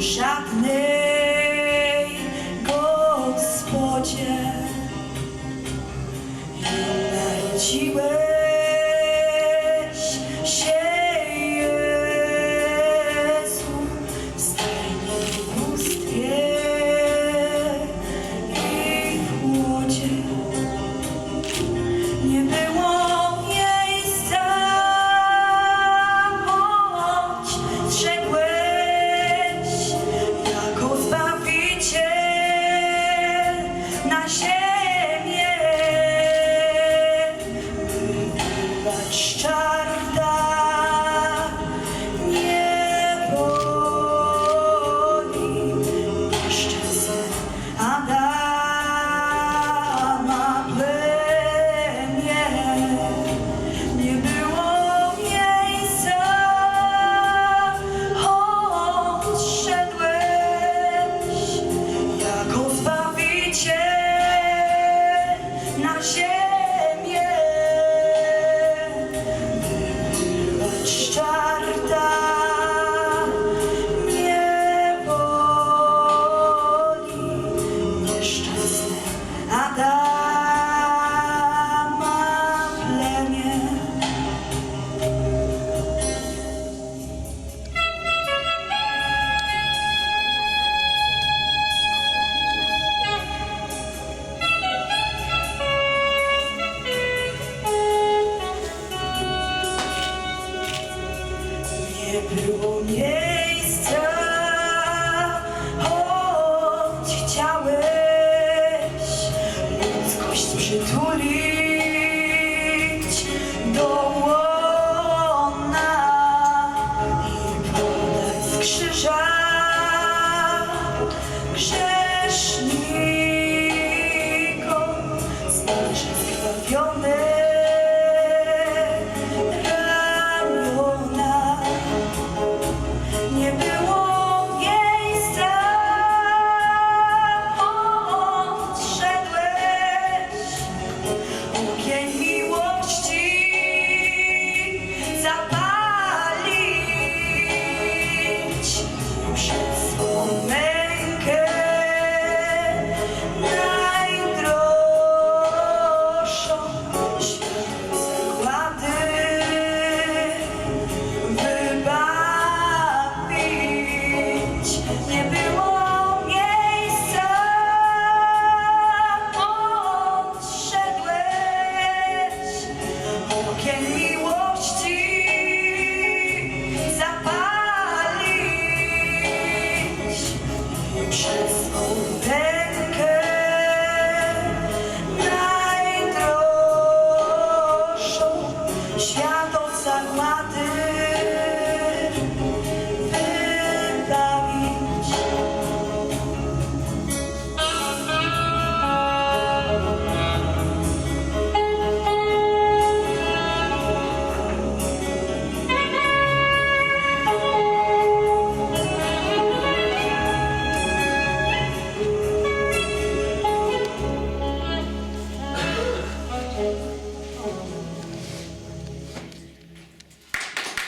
Душа не shot down. To miejsce, choć chciałeś ludzkość przytulić do łona i podać z krzyża сама ти.